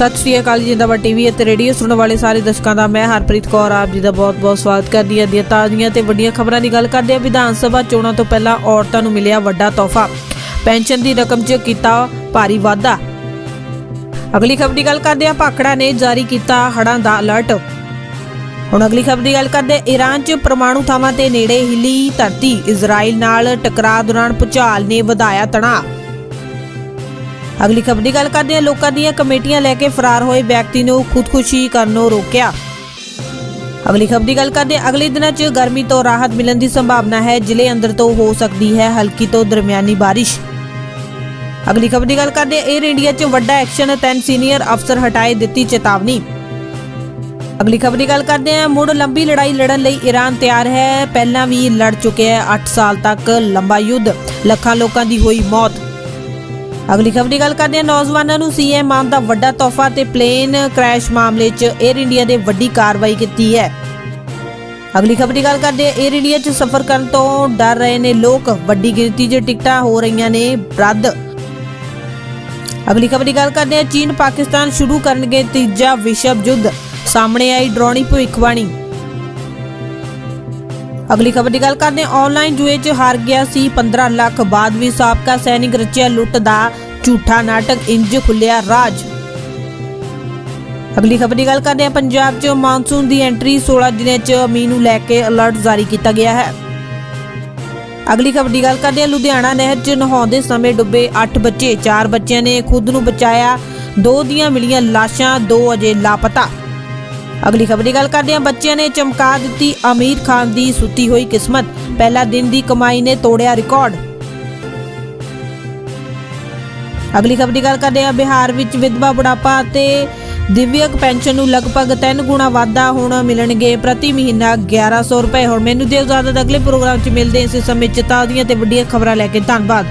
ਸਤਿ ਸ਼੍ਰੀ ਅਕਾਲ ਜੀ ਜਿੰਦਾਬਾਦ ਟੀਵੀ ਅਤੇ ਰੇਡੀਓ ਸੁਣਨ ਵਾਲੇ ਸਾਰੇ ਦਰਸ਼ਕਾਂ ਦਾ, ਮੈਂ ਹਰਪ੍ਰੀਤ ਕੌਰ, ਆਪ ਜੀ ਦਾ ਬਹੁਤ-ਬਹੁਤ ਸਵਾਗਤ ਕਰਦੀ ਹਾਂ ਦੀਆਂ ਤਾਜ਼ੀਆਂ ਤੇ ਵੱਡੀਆਂ ਖਬਰਾਂ ਦੀ ਗੱਲ ਕਰਦੇ ਹਾਂ। ਵਿਧਾਨ ਸਭਾ ਚੋਣਾਂ ਤੋਂ ਪਹਿਲਾਂ ਔਰਤਾਂ ਨੂੰ ਮਿਲਿਆ ਵੱਡਾ ਤੋਹਫਾ। ਪੈਨਸ਼ਨ ਦੀ ਰਕਮ 'ਚ ਕੀਤਾ ਭਾਰੀ ਵਾਧਾ। ਅਗਲੀ ਖਬਰ ਦੀ ਗੱਲ ਕਰਦੇ ਹਾਂ, ਭਾਖੜਾ ਨੇ ਜਾਰੀ ਕੀਤਾ ਹੜਾਂ ਦਾ ਅਲਰਟ। ਹੁਣ ਅਗਲੀ ਖਬਰ ਦੀ ਗੱਲ ਕਰਦੇ ਈਰਾਨ 'ਚ ਪਰਮਾਣੂ ਥਾਵਾਂ ਤੇ ਨੇੜੇ ਹਿੱਲੀ ਧਰਤੀ। ਇਜ਼ਰਾਈਲ ਨਾਲ ਟਕਰਾਅ ਦੌਰਾਨ ਭੁਚਾਲ ਨੇ ਵਧਾਇਆ ਤਣਾਅ। ਅਗਲੀ ਖਬਰ ਦੀ ਗੱਲ ਕਰਦੇ ਹਾਂ। ਲੋਕਾਂ ਦੀਆਂ ਕਮੇਟੀਆਂ ਲੈ ਕੇ ਫਰਾਰ ਹੋਏ ਵਿਅਕਤੀ ਨੂੰ ਖੁਦਕੁਸ਼ੀ ਕਰਨੋਂ ਰੋਕਿਆ। ਅਗਲੀ ਖਬਰ ਦੀ ਗੱਲ ਕਰਦੇ ਹਾਂ। ਅਗਲੇ ਦਿਨਾਂ 'ਚ ਗਰਮੀ ਤੋਂ ਰਾਹਤ ਮਿਲਣ ਦੀ ਸੰਭਾਵਨਾ ਹੈ। ਜ਼ਿਲ੍ਹੇ ਅੰਦਰ ਤੋਂ ਹੋ ਸਕਦੀ ਹੈ ਹਲਕੀ ਤੋਂ ਦਰਮਿਆਨੀ ਬਾਰਿਸ਼। ਅਗਲੀ ਖਬਰ ਦੀ ਗੱਲ ਕਰਦੇ ਹਾਂ। 에ਅਰ ਇੰਡੀਆ 'ਚ ਵੱਡਾ ਐਕਸ਼ਨ, ਤਿੰਨ ਸੀਨੀਅਰ ਅਫਸਰ ਹਟਾਏ ਦਿੱਤੀ ਚੇਤਾਵਨੀ। ਅਗਲੀ ਖਬਰ ਦੀ ਗੱਲ ਕਰਦੇ ਹਾਂ। ਮੁੜ ਲੰਬੀ ਲੜਾਈ ਲੜਨ ਲਈ ਈਰਾਨ ਤਿਆਰ ਹੈ। ਪਹਿਲਾਂ ਵੀ ਲੜ ਚੁੱਕਿਆ ਹੈ। 8 ਸਾਲ ਤੱਕ ਲੰਬਾ ਯੁੱਧ। ਲੱਖਾਂ ਲੋਕਾਂ ਦੀ ਹੋਈ ਮੌਤ। ਅਗਲੀ ਖਬਰ ਦੀ ਗੱਲ ਕਰਦੇ ਹਾਂ। ਨੌਜਵਾਨਾਂ ਨੂੰ ਸੀਐਮ ਮਾਨ ਦਾ ਵੱਡਾ ਤੋਹਫਾ ਤੇ ਪਲੇਨ ਕ੍ਰੈਸ਼ ਮਾਮਲੇ 'ਚ 에ਅਰ ਇੰਡੀਆ ਦੇ ਵੱਡੀ ਕਾਰਵਾਈ ਕੀਤੀ ਹੈ। ਅਗਲੀ ਖਬਰ ਦੀ ਗੱਲ ਕਰਦੇ ਹਾਂ। 에ਅਰ ਇੰਡੀਆ 'ਚ ਸਫ਼ਰ ਕਰਨ ਤੋਂ ਡਰ ਰਹੇ ਨੇ ਲੋਕ। ਵੱਡੀ ਗਿਣਤੀ 'ਚ ਟਿਕਟਾਂ ਹੋ ਰਹੀਆਂ ਨੇ ਰੱਦ। ਅਗਲੀ ਖਬਰ ਦੀ ਗੱਲ ਕਰਦੇ ਹਾਂ। ਚੀਨ ਪਾਕਿਸਤਾਨ ਸ਼ੁਰੂ ਕਰਨਗੇ ਤੀਜਾ ਵਿਸ਼ਵ ਯੁੱਧ। ਸਾਹਮਣੇ ਆਈ ਡਰਾਉਣੀ ਭਵਿੱਖਬਾਣੀ। ਅਗਲੀ ਖਬਰ ਦੀ ਗੱਲ ਕਰਦੇ ਆਨਲਾਈਨ ਜੂਏ 'ਚ ਹਾਰ ਗਿਆ ਸੀ 15 ਲੱਖ, ਬਾਅਦ ਵੀ ਸਾਬਕਾ ਸੈਨਿਕ ਰਚਿਆ ਲੁੱਟ ਦਾ ਝੂਠਾ ਨਾਟਕ, ਇੰਜ ਖੁੱਲਿਆ ਰਾਜ। ਅਗਲੀ ਖਬਰ ਦੀ ਗੱਲ ਕਰਦੇ ਹਾਂ। ਪੰਜਾਬ 'ਚ ਮਾਨਸੂਨ ਦੀ ਐਂਟਰੀ 16 ਦਿਨਾਂ 'ਚ ਮੀਂਹ ਨੂੰ ਲੈ ਕੇ ਅਲਰਟ ਜਾਰੀ ਕੀਤਾ ਗਿਆ ਹੈ। ਅਗਲੀ ਖਬਰ ਦੀ ਗੱਲ ਕਰਦੇ ਹਾਂ। ਲੁਧਿਆਣਾ ਨਹਿਰ 'ਚ ਨਹਾਉਂਦੇ ਸਮੇਂ ਡੁੱਬੇ 8 ਬੱਚੇ 4 ਬੱਚਿਆਂ ਨੇ ਖੁਦ ਨੂੰ ਬਚਾਇਆ, ਦੋ ਦੀਆਂ ਮਿਲੀਆਂ ਲਾਸ਼ਾਂ, ਦੋ ਅਜੇ ਲਾਪਤਾ। ਅਗਲੀ ਖਬਰ ਦੀ ਗੱਲ ਕਰਦੇ ਹਾਂ। ਬੱਚਿਆਂ ਨੇ ਚਮਕਾ ਦਿੱਤੀ ਅਮੀਰ ਖਾਨ ਦੀ ਸੁੱਤੀ ਹੋਈ ਕਿਸਮਤ। ਪਹਿਲਾ ਦਿਨ ਦੀ ਕਮਾਈ ਨੇ ਤੋੜਿਆ ਰਿਕਾਰਡ। ਅਗਲੀ ਖਬਰ ਦੀ ਗੱਲ ਕਰਦੇ ਹਾਂ। ਬਿਹਾਰ ਵਿੱਚ ਵਿਧਵਾ ਬੁਢਾਪਾ ਅਤੇ ਦਿਵਯਕ ਪੈਨਸ਼ਨ ਨੂੰ ਲਗਭਗ 3 ਗੁਣਾ ਵਾਧਾ ਹੁਣ ਮਿਲਣਗੇ। ਪ੍ਰਤੀ ਮਹੀਨਾ 1100 ਰੁਪਏ। ਹੁਣ ਮੈਨੂੰ ਦਿਓ ਇਜਾਜ਼ਤ। ਅਗਲੇ ਪ੍ਰੋਗਰਾਮ 'ਚ ਮਿਲਦੇ ਹਾਂ ਇਸੇ ਸਮੇਂ ਚ ਤਾਜ਼ੀਆਂ ਤੇ ਵੱਡੀਆਂ ਖਬਰਾਂ ਲੈ ਕੇ। ਧੰਨਵਾਦ।